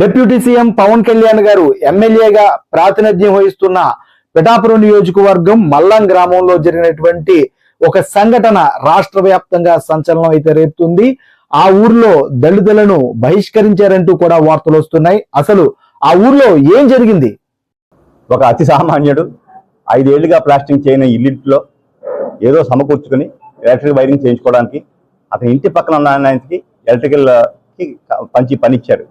Deputy CM Pawan Kalyan గారు ఎమ్మెల్యేగా ప్రాతినిధ్యం వహిస్తున్న పిఠాపురం నియోజకవర్గం మల్లం గ్రామంలో జరిగినటువంటి ఒక సంఘటన రాష్ట్ర వ్యాప్తంగా సంచలనం అయితే రేపుతుంది. ఆ ఊర్లో దళితులను బహిష్కరించారంటూ కూడా వార్తలు వస్తున్నాయి. అసలు ఆ ఊర్లో ఏం జరిగింది? ఒక అతి సామాన్యుడు ఐదేళ్ళుగా ప్లాస్టింగ్ చేయని ఇల్లింట్లో ఏదో సమకూర్చుకుని ఎలక్ట్రిక్ వైరింగ్ చేయించుకోవడానికి అతని ఇంటి పక్కన ఉన్న ఆయనకి ఎలక్ట్రికల్ పంచి పనిచ్చారు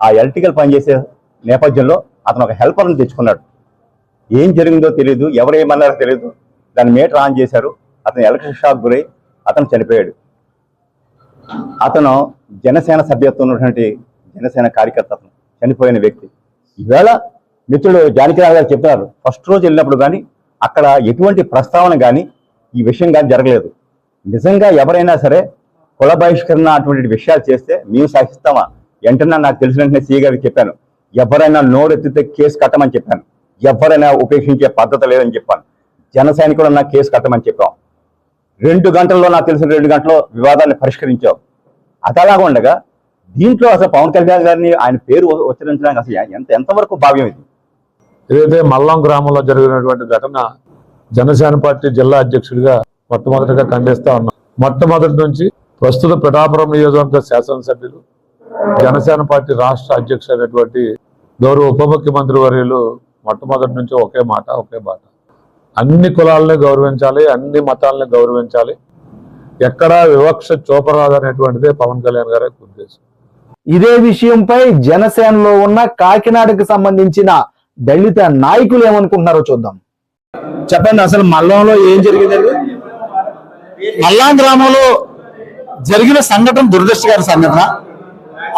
ఆ ఎలక్ట్రికల్ పని చేసే నేపథ్యంలో అతను ఒక హెల్పర్ని తెచ్చుకున్నాడు. ఏం జరిగిందో తెలియదు ఎవరేమన్నారో తెలియదు దాన్ని మీటర్ ఆన్ చేశారు. అతను ఎలక్ట్రిక్ షాక్ గురై అతను చనిపోయాడు. అతను జనసేన సభ్యత్వం ఉన్నటువంటి జనసేన కార్యకర్త అతను చనిపోయిన వ్యక్తి. ఈవేళ మిత్రుడు జానకిరావు గారు చెప్తున్నారు ఫస్ట్ రోజు వెళ్ళినప్పుడు కానీ అక్కడ ఎటువంటి ప్రస్తావన కానీ ఈ విషయం కానీ జరగలేదు. నిజంగా ఎవరైనా సరే కుల బహిష్కరణ అటువంటి విషయాలు చేస్తే మేము సహిస్తామా? వెంటనే నాకు తెలిసిన వెంటనే సీ గారికి చెప్పాను. ఎవరైనా నోరెత్తితే కేసు కట్టమని చెప్పాను. ఎవరైనా ఉపేక్షించే పద్ధతి లేదని చెప్పాను. జన సైనికుడు నాకు కేసు కట్టమని చెప్పాం. రెండు గంటల్లో నాకు తెలిసిన రెండు గంటల్లో వివాదాన్ని పరిష్కరించాం. అదలాగా ఉండగా దీంట్లో అసలు పవన్ కళ్యాణ్ గారిని ఆయన పేరు ఉచ్చరించడానికి అసలు ఎంత ఎంతవరకు భావ్యం ఇది? ఏదైతే మల్లం గ్రామంలో జరిగినటువంటి ఘటన జనసేన పార్టీ జిల్లా అధ్యక్షుడిగా మొట్టమొదటిగా ఖండిస్తా ఉన్నాం. మొట్టమొదటి నుంచి ప్రస్తుత పిఠాపురం నియోజకవర్గ శాసనసభ్యులు జనసేన పార్టీ రాష్ట్ర అధ్యక్షుడు అయినటువంటి గౌరవ ఉప ముఖ్యమంత్రి వర్యులు మొట్టమొదటి నుంచి ఒకే మాట ఒకే బాట. అన్ని కులాలని గౌరవించాలి అన్ని మతాలని గౌరవించాలి. ఎక్కడా వివక్ష చూపరాదనేటువంటిదే పవన్ కళ్యాణ్ గారి ఉద్దేశం. ఇదే విషయంపై జనసేనలో ఉన్న కాకినాడకు సంబంధించిన దళిత నాయకులు ఏమనుకుంటున్నారో చూద్దాం. చెప్పండి అసలు మల్లంలో ఏం జరిగిందండి? మల్లాం గ్రామంలో జరిగిన సంఘటన దురదృష్టకర సంఘటన.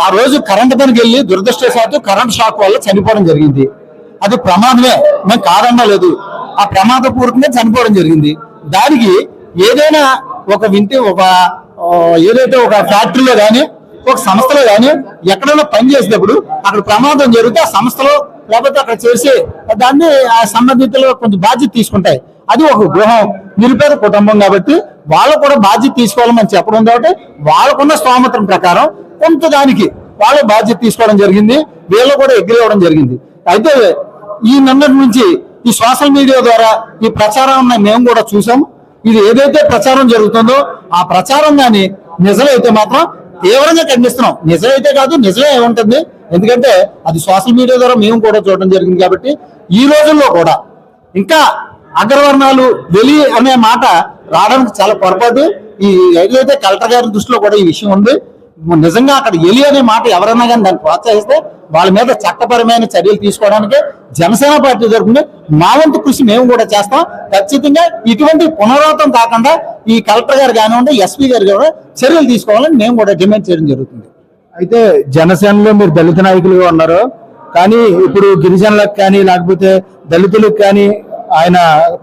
ఆ రోజు కరెంట్ పనికి వెళ్ళి దురదృష్టవశాత్తు కరెంట్ షాక్ వల్ల చనిపోవడం జరిగింది. అది ప్రమాదమే. మేము కాదన్నా లేదు. ఆ ప్రమాదపూర్వకంగా చనిపోవడం జరిగింది. దానికి ఏదైనా ఒక వింటి ఒక ఏదైతే ఒక ఫ్యాక్టరీలో కానీ ఒక సంస్థలో కానీ ఎక్కడైనా పని చేసేటప్పుడు అక్కడ ప్రమాదం జరిగితే ఆ సంస్థలో లేకపోతే అక్కడ చేసే దాన్ని ఆ సంబంధితులు కొంచెం బాధ్యత తీసుకుంటాయి. అది ఒక గృహం నిరుపేద కుటుంబం కాబట్టి వాళ్ళు కూడా బాధ్యత తీసుకోవాలని చెప్పడం కాబట్టి వాళ్ళకున్న స్తోమతం ప్రకారం కొంత దానికి వాళ్ళు బాధ్యత తీసుకోవడం జరిగింది వీళ్ళు కూడా ఎగ్రీ అవ్వడం జరిగింది. అయితే ఈ నిన్నటి నుంచి ఈ సోషల్ మీడియా ద్వారా ఈ ప్రచారాన్ని మేము కూడా చూసాం. ఇది ఏదైతే ప్రచారం జరుగుతుందో ఆ ప్రచారం కానీ నిజమైతే మాత్రం తీవ్రంగా ఖండిస్తున్నాం. నిజమైతే కాదు నిజమే ఉంటుంది ఎందుకంటే అది సోషల్ మీడియా ద్వారా మేము కూడా చూడడం జరిగింది కాబట్టి ఈ రోజుల్లో కూడా ఇంకా అగ్రవర్ణాలు వెలి అనే మాట రావడానికి చాలా పొరపాటు. ఈ ఏదైతే కలెక్టర్ గారి దృష్టిలో కూడా ఈ విషయం ఉంది. నిజంగా అక్కడ ఎలి అనే మాట ఎవరైనా కానీ దాన్ని ప్రోత్సహిస్తే వాళ్ళ మీద చట్టపరమైన చర్యలు తీసుకోవడానికి జనసేన పార్టీ తరఫున మా వంతు కృషి మేము కూడా చేస్తాం. ఖచ్చితంగా ఇటువంటి పునరావృతం కాకుండా ఈ కలెక్టర్ గారు కానివ్వండి ఎస్పీ గారు కూడా చర్యలు తీసుకోవాలని మేము కూడా డిమాండ్ చేయడం జరుగుతుంది. అయితే జనసేనలో మీరు దళిత నాయకులుగా ఉన్నారు. కానీ ఇప్పుడు గిరిజనులకు కానీ లేకపోతే దళితులకు కానీ ఆయన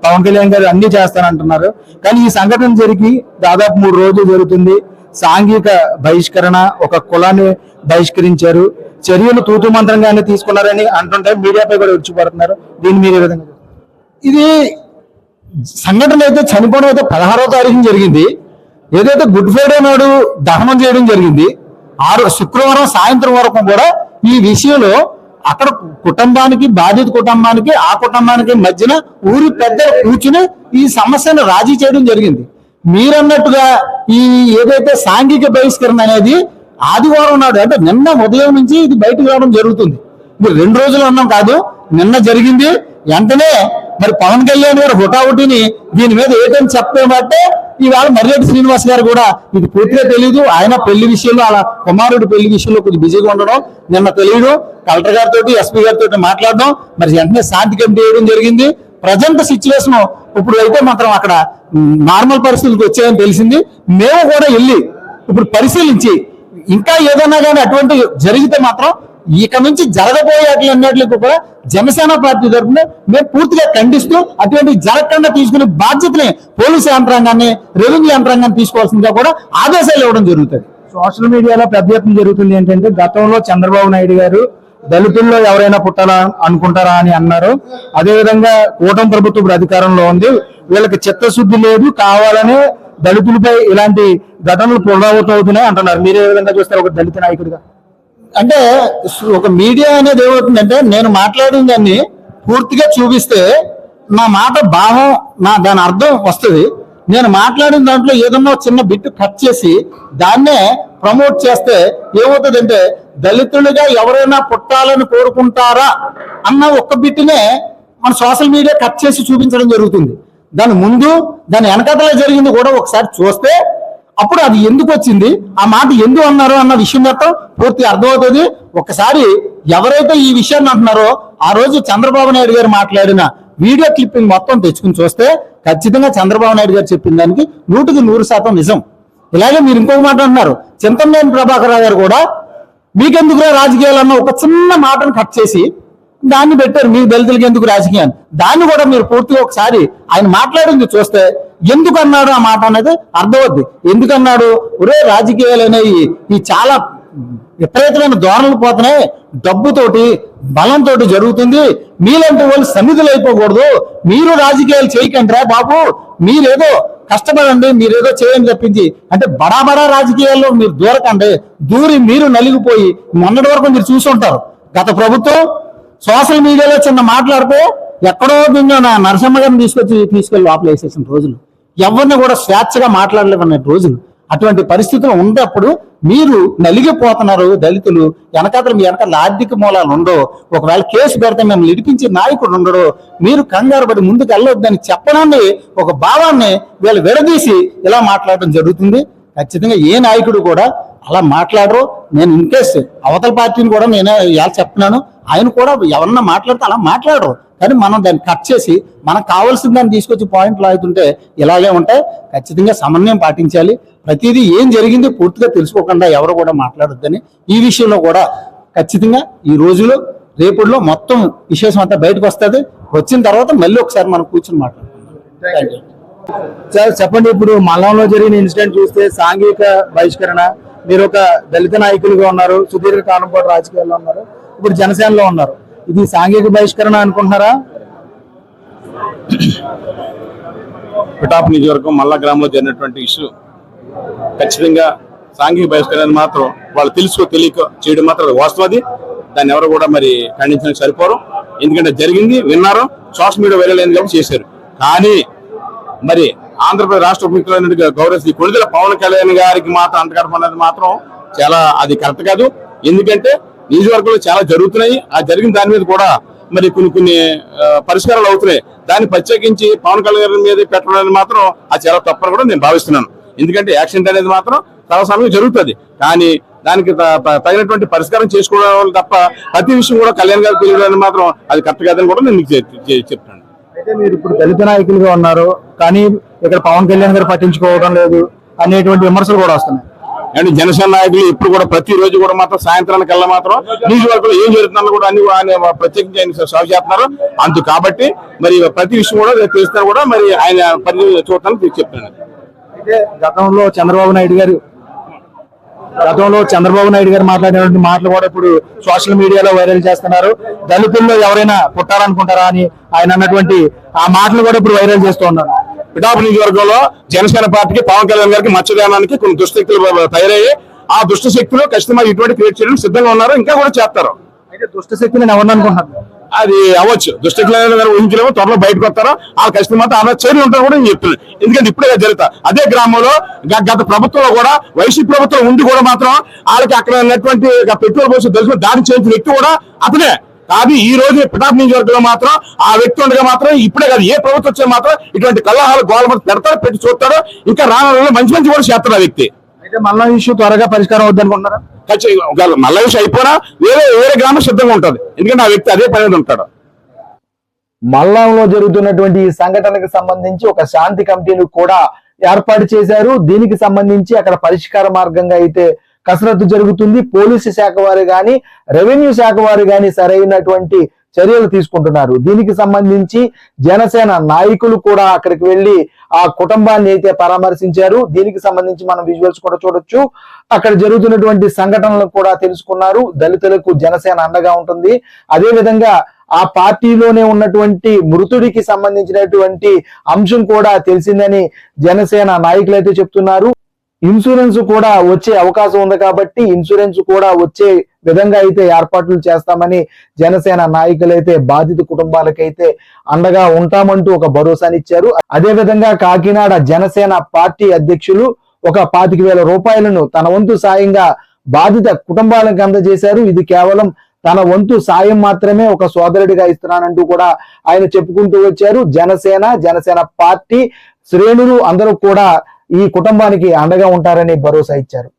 పవన్ కళ్యాణ్ గారు అన్ని చేస్తానంటున్నారు. కానీ ఈ సంఘటన జరిగి దాదాపు మూడు రోజులు జరుగుతుంది. సాంఘిక బహిష్కరణ ఒక కులాన్ని బహిష్కరించారు. చర్యలు తూతు మంత్రంగానే తీసుకున్నారని అంటుంటే మీడియాపై కూడా వచ్చిపడుతున్నారు దీన్ని మీరు విధంగా ఇది సంఘటన అయితే చనిపోవడం అయితే పదహారో తారీఖున జరిగింది. ఏదైతే గుడ్ ఫ్రైడే నాడు దహనం చేయడం జరిగింది ఆరు శుక్రవారం సాయంత్రం వరకు కూడా ఈ విషయంలో అక్కడ కుటుంబానికి బాధిత కుటుంబానికి ఆ కుటుంబానికి మధ్యన ఊరి పెద్ద కూర్చుని ఈ సమస్యను రాజీ చేయడం జరిగింది. మీరన్నట్టుగా ఈ ఏదైతే సాంఘిక బహిష్కరణ అనేది ఆదివారం నాడు అంటే నిన్న ఉదయం నుంచి ఇది బయటకు రావడం జరుగుతుంది. మీరు రెండు రోజులు అన్నాం కాదు నిన్న జరిగింది వెంటనే మరి పవన్ కళ్యాణ్ గారు హుటాహుటిని దీని మీద ఏదైనా చెప్పేమంటే ఈవేళ మర్రెడ్డి శ్రీనివాస్ గారు కూడా ఇది పూర్తిగా తెలియదు ఆయన పెళ్ళి విషయంలో అలా కుమారుడి పెళ్ళి విషయంలో కొంచెం బిజీగా ఉండడం నిన్న తెలియడం కలెక్టర్ గారితో ఎస్పీ గారితో మాట్లాడడం మరి వెంటనే శాంతి కమిటీ వేయడం జరిగింది. ప్రజెంట్ సిచ్యువేషన్ ఇప్పుడు అయితే మాత్రం అక్కడ నార్మల్ పరిస్థితులకు వచ్చాయని తెలిసింది. మేము కూడా వెళ్ళి ఇప్పుడు పరిశీలించి ఇంకా ఏదైనా కానీ అటువంటి జరిగితే మాత్రం ఇక నుంచి జరగబోయేట్లు అన్నిటికి కూడా జనసేన పార్టీ తరఫున మేము పూర్తిగా ఖండిస్తూ అటువంటి జరగకుండా తీసుకునే బాధ్యతని పోలీసు యంత్రాంగాన్ని రెవెన్యూ యంత్రాంగాన్ని తీసుకోవాల్సిందిగా కూడా ఆదేశాలు ఇవ్వడం జరుగుతుంది. సోషల్ మీడియాలో పెద్ద జరుగుతుంది ఏంటంటే గతంలో చంద్రబాబు నాయుడు గారు దళితుల్లో ఎవరైనా పుట్టాలా అనుకుంటారా అని అన్నారు. అదేవిధంగా కూటమి ప్రభుత్వం అధికారంలో ఉంది. వీళ్ళకి చిత్తశుద్ధి లేదు కావాలనే దళితులపై ఇలాంటి ఘటనలు పునరావృతం అవుతున్నాయి అంటున్నారు. మీరు ఏ విధంగా చూస్తారు ఒక దళిత నాయకుడిగా? అంటే ఒక మీడియా అనేది ఏమవుతుందంటే నేను మాట్లాడిన దాన్ని పూర్తిగా చూపిస్తే నా మాట భావం నా దాని అర్థం వస్తుంది. నేను మాట్లాడిన దాంట్లో ఏదన్నా ఒక చిన్న బిట్టు కట్ చేసి దాన్నే ప్రమోట్ చేస్తే ఏమవుతుందంటే దళితులుగా ఎవరైనా పుట్టాలని కోరుకుంటారా అన్న ఒక్క బిట్నే మన సోషల్ మీడియా కట్ చేసి చూపించడం జరుగుతుంది. దాని ముందు దాని వెనకతలో జరిగింది కూడా ఒకసారి చూస్తే అప్పుడు అది ఎందుకు వచ్చింది ఆ మాట ఎందుకు అన్నారు అన్న విషయం మొత్తం పూర్తి అర్థమవుతుంది. ఒకసారి ఎవరైతే ఈ విషయాన్ని అంటున్నారో ఆ రోజు చంద్రబాబు నాయుడు గారు మాట్లాడిన వీడియో క్లిప్పింగ్ మొత్తం తెచ్చుకుని చూస్తే ఖచ్చితంగా చంద్రబాబు నాయుడు గారు చెప్పిన దానికి నూటికి నూరు శాతం నిజం. ఇలాగే మీరు ఇంకొక మాట అంటున్నారు. చింతమనేని ప్రభాకర్ రావు గారు కూడా మీకెందుకురా రాజకీయాలు అన్న ఒక చిన్న మాటను కట్ చేసి దాన్ని పెట్టారు. మీ దళితులకి ఎందుకు రాజకీయాన్ని దాన్ని కూడా మీరు పూర్తిగా ఒకసారి ఆయన మాట్లాడింది చూస్తే ఎందుకు అన్నాడు ఆ మాట అనేది అర్థమవుద్ది. ఎందుకన్నాడు? ఒరే రాజకీయాలు అనేవి ఈ చాలా విపరీతమైన ధోరణులు పోతున్నాయి. డబ్బుతోటి బలంతో జరుగుతుంది. మీలాంటి వాళ్ళు సన్నిధులు అయిపోకూడదు. మీరు రాజకీయాలు చేయకండి బాబు. మీరేదో కష్టపడండి మీరేదో చేయండి తప్పించి. అంటే బడా బడా రాజకీయాల్లో మీరు దూరకండి. దూరి మీరు నలిగిపోయి మొన్నటి వరకు మీరు చూసి ఉంటారు గత ప్రభుత్వం సోషల్ మీడియాలో చిన్న మాట్లాడితే ఎక్కడో దీనిలో నా నరసింహ గారిని తీసుకొచ్చి తీసుకెళ్ళి లోపల వేసేసిన రోజులు. ఎవరిని కూడా స్వేచ్ఛగా మాట్లాడలేమన్న రోజులు. అటువంటి పరిస్థితులు ఉన్నప్పుడు మీరు నలిగిపోతున్నారు దళితులు వెనకాతలు మీ వెనకాల ఆర్థిక మూలాలు ఉండో ఒకవేళ కేసు పెడితే మేము ఇడిపించే నాయకుడు ఉండడు. మీరు కంగారు పడి ముందుకు వెళ్ళొద్దని చెప్పడాన్ని ఒక భావాన్ని వీళ్ళు విడదీసి ఇలా మాట్లాడడం జరుగుతుంది. ఖచ్చితంగా ఏ నాయకుడు కూడా అలా మాట్లాడరు. నేను ఇన్కేస్ అవతల పార్టీని కూడా నేను ఇలా చెప్తున్నాను. ఆయన కూడా ఎవరన్నా మాట్లాడితే అలా మాట్లాడరు. కానీ మనం దాన్ని కట్ చేసి మనకు కావాల్సిన దాన్ని తీసుకొచ్చి పాయింట్లు ఆగుతుంటే ఇలాగే ఉంటే ఖచ్చితంగా సమన్వయం పాటించాలి. ప్రతిదీ ఏం జరిగింది పూర్తిగా తెలుసుకోకుండా ఎవరు కూడా మాట్లాడొద్దని ఈ విషయంలో కూడా ఖచ్చితంగా ఈ రోజులో రేపుల్లో మొత్తం విశేషం అంతా బయటకు వస్తుంది. వచ్చిన తర్వాత మళ్ళీ ఒకసారి మనం కూర్చొని మాట్లాడుకుందాం. సార్ చెప్పండి ఇప్పుడు మల్లంలో జరిగిన ఇన్సిడెంట్ చూస్తే సాంఘిక బహిష్కరణ మీరు ఒక దళిత నాయకులుగా ఉన్నారు సుదీర్ఘ కాలం పాటు రాజకీయాల్లో ఉన్నారు ఇప్పుడు జనసేనలో ఉన్నారు. ఇది సాంఘిక బహిష్కరణ అనుకుంటున్నారా? పిఠాపు నియోజకవర్గం మల్లా గ్రామంలో జరిగినటువంటి ఇష్యూ. ఖచ్చితంగా సాంఘిక బహిష్కరణ మాత్రం వాళ్ళు తెలుసుకో తెలియక చేయడం మాత్రం వాస్తవది దాన్ని ఎవరు కూడా మరి ఖండించడానికి సరిపోరు. ఎందుకంటే జరిగింది విన్నారు సోషల్ మీడియా వైరల్ అయింది కాబట్టి చేశారు. కానీ మరి ఆంధ్రప్రదేశ్ రాష్ట్ర ముఖ్యమంత్రి గౌరవ శ్రీ పవన్ కళ్యాణ్ గారికి మాత్రం అంటగడప అనేది మాత్రం చాలా అది కరెక్ట్ కాదు. ఎందుకంటే నియోజకవర్గంలో చాలా జరుగుతున్నాయి. ఆ జరిగిన దాని మీద కూడా మరి కొన్ని కొన్ని పరిష్కారాలు అవుతున్నాయి. దాన్ని ప్రత్యేకించి పవన్ కళ్యాణ్ గారి మీద పెట్టడం అనేది మాత్రం అది చాలా తప్పని కూడా నేను భావిస్తున్నాను. ఎందుకంటే యాక్సిడెంట్ అనేది మాత్రం చాలా సమయం జరుగుతుంది. కానీ దానికి తగినటువంటి పరిష్కారం చేసుకోవడం తప్ప ప్రతి విషయం కూడా కళ్యాణ్ గారికి తెలియడానికి మాత్రం అది కరెక్ట్ కాదని కూడా నేను మీకు చెప్తాను అయితే మీరు ఇప్పుడు దళిత నాయకులుగా ఉన్నారు కానీ ఇక్కడ పవన్ కళ్యాణ్ గారు పట్టించుకోవడం లేదు అనేటువంటి విమర్శలు కూడా వస్తున్నాయి. అండ్ జనసేన నాయకులు ఇప్పుడు కూడా ప్రతి రోజు కూడా మాత్రం సాయంత్రానికి వెళ్ళా మాత్రం నియోజకవర్గంలో ఏం జరుగుతుందో కూడా అన్ని ఆయన ప్రత్యేకించి ఆయన సాగు చేస్తున్నారు. అందు కాబట్టి మరి ప్రతి విషయం కూడా తెలుస్తారు కూడా మరి ఆయన పని చూడటానికి చెప్తున్నాను అయితే గతంలో చంద్రబాబు నాయుడు గారు గతంలో చంద్రబాబు నాయుడు గారు మాట్లాడినటువంటి మాటలు కూడా ఇప్పుడు సోషల్ మీడియాలో వైరల్ చేస్తున్నారు. దళితుల్లో ఎవరైనా పుట్టారనుకుంటారా అని ఆయన అన్నటువంటి ఆ మాటలు కూడా ఇప్పుడు వైరల్ చేస్తూ ఉన్నారు. పిఠాపు నియోజకవర్గంలో జనసేన పార్టీకి పవన్ కళ్యాణ్ గారికి మత్స్యదానానికి కొన్ని దుష్టశక్తులు తయారయ్యి ఆ దుష్ట శక్తులు ఖచ్చితంగా ఇటువంటి క్రియేట్ చేయడానికి సిద్ధంగా ఉన్నారు. ఇంకా కూడా చేస్తారు. అయితే దుష్ట శక్తిని ఎవరిని అనుకుంటున్నారు అది అవ్వచ్చు. దుష్టకులైన ఊహించలేము త్వరలో బయటకు వస్తారో ఆ కష్టం మాత్రం అలా చర్యలు ఉంటారు కూడా నేను చెప్తున్నాను. ఎందుకంటే ఇప్పుడే జరుగుతా. అదే గ్రామంలో గ- గత ప్రభుత్వంలో కూడా వైసీపీ ప్రభుత్వం ఉండి కూడా మాత్రం వాళ్ళకి అక్కడ ఉన్నటువంటి పెట్రోల్ పోసి తెలుసు దాడి చేయించిన వ్యక్తి కూడా అతనే. కానీ ఈ రోజు పిఠాప్ నియోజకవర్గంలో మాత్రం ఆ వ్యక్తి ఉండగా మాత్రం ఇప్పుడే కాదు ఏ ప్రభుత్వం వచ్చినా మాత్రం ఇటువంటి కలహాలు గోళమంత పెడతారు పెట్టి చూస్తాడు. ఇంకా రానున్న మంచి మంచి కూడా చేస్తారు ఆ వ్యక్తి. అయితే మళ్ళా ఇష్యూ త్వరగా పరిష్కారం అవుద్ది అనుకుంటున్నారా? ఖచ్చితంగా మల్ల విషయం అయిపోయినా వేరే వేరే గ్రామం సిద్ధంగా ఉంటుంది. ఎందుకంటే ఆ వ్యక్తి అదే పని ఉంటాడు. మల్లంలో జరుగుతున్నటువంటి ఈ సంఘటనకు సంబంధించి ఒక శాంతి కమిటీని కూడా ఏర్పాటు చేశారు. దీనికి సంబంధించి అక్కడ పరిష్కార మార్గంగా అయితే కసరత్తు జరుగుతుంది. పోలీసు శాఖ వారు కానీ రెవెన్యూ శాఖ వారు కానీ సరైనటువంటి చర్యలు తీసుకుంటున్నారు. దీనికి సంబంధించి జనసేన నాయకులు కూడా అక్కడికి వెళ్ళి ఆ కుటుంబాన్ని అయితే పరామర్శించారు. దీనికి సంబంధించి మనం విజువల్స్ కూడా చూడొచ్చు. అక్కడ జరుగుతున్నటువంటి సంఘటనలు కూడా తెలుసుకున్నారు. దళితులకు జనసేన అండగా ఉంటుంది. అదే విధంగా ఆ పార్టీలోనే ఉన్నటువంటి మృతుడికి సంబంధించినటువంటి అంశం కూడా తెలిసిందని జనసేన నాయకులు అయితే చెప్తున్నారు. ఇన్సూరెన్స్ కూడా వచ్చే అవకాశం ఉంది కాబట్టి ఇన్సూరెన్స్ కూడా వచ్చే విధంగా అయితే ఏర్పాట్లు చేస్తామని జనసేన నాయకులైతే బాధిత కుటుంబాలకైతే అండగా ఉంటామంటూ ఒక భరోసానిచ్చారు. అదే విధంగా కాకినాడ జనసేన పార్టీ అధ్యక్షులు ఒక పాతిక వేల రూపాయలను తన వంతు సాయంగా బాధిత కుటుంబాలకు అందజేశారు. ఇది కేవలం తన వంతు సాయం మాత్రమే ఒక సోదరుడిగా ఇస్తున్నానంటూ కూడా ఆయన చెప్పుకుంటూ వచ్చారు. జనసేన జనసేన పార్టీ శ్రేణులు అందరూ కూడా ఈ కుటుంబానికి అండగా ఉంటారని భరోసా ఇచ్చారు.